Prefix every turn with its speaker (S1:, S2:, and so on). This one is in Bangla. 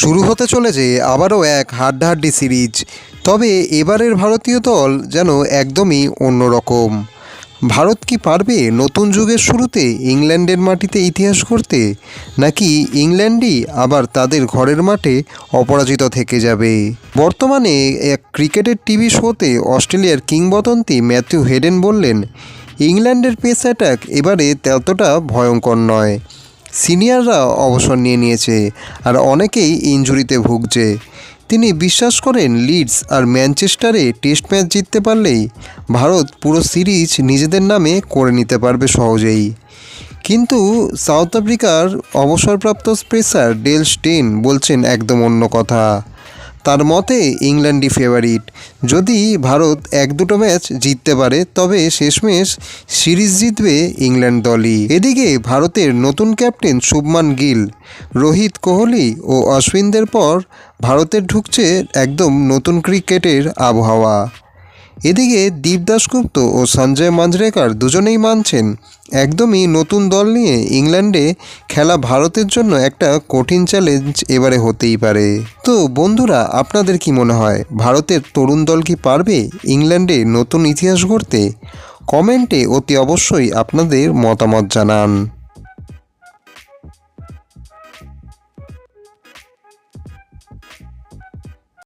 S1: শুরু হতে চলেছে আবারও এক হাড্ডাহাড্ডি সিরিজ। তবে এবারের ভারতীয় দল যেন একদমই অন্যরকম। ভারত কি পারবে নতুন যুগের শুরুতে ইংল্যান্ডের মাটিতে ইতিহাস করতে নাকি ইংল্যান্ডই আবার তাদের ঘরের মাঠে অপরাজিত থেকে যাবে? বর্তমানে এক ক্রিকেটের টিভি শোতে অস্ট্রেলিয়ার কিংবদন্তি ম্যাথিউ হেডেন বললেন, ইংল্যান্ডের পেস অ্যাটাক এবারে ততটা ভয়ঙ্কর নয়। সিনিয়ররা অবসর নিয়ে নিয়েছে আর অনেকেই ইঞ্জুরিতে ভুগছে। তিনি বিশ্বাস করেন লিডস আর ম্যানচেস্টারে টেস্ট ম্যাচ জিততে পারলেই ভারত পুরো সিরিজ নিজেদের নামে করে নিতে পারবে সহজেই। কিন্তু সাউথ আফ্রিকার অবসরপ্রাপ্ত স্পেসার ডেল স্টেন বলছেন একদম অন্য কথা। তার মতে ইংল্যান্ডই ফেভারিট যদি ভারত এক দুটো ম্যাচ জিততে পারে, তবে শেষমেশ সিরিজ জিতবে ইংল্যান্ড দলই। এদিকে ভারতের নতুন ক্যাপ্টেন শুভমান গিল, রোহিত কোহলি ও অশ্বিনদের পর ভারতের ঢুকছে একদম নতুন ক্রিকেটের আবহাওয়া। এদিকে দীপ দাশগুপ্ত ও সঞ্জয় মাঞ্জরেকার দুজনেই মানছেন, একদমই নতুন দল নিয়ে ইংল্যান্ডে খেলা ভারতের জন্য একটা কঠিন চ্যালেঞ্জ এবারে হতেই পারে। তো বন্ধুরা, আপনাদের কি মনে হয়, ভারতের তরুণ দল কি পারবে ইংল্যান্ডে নতুন ইতিহাস গড়তে? কমেন্টে অতি অবশ্যই আপনাদের মতামত জানান।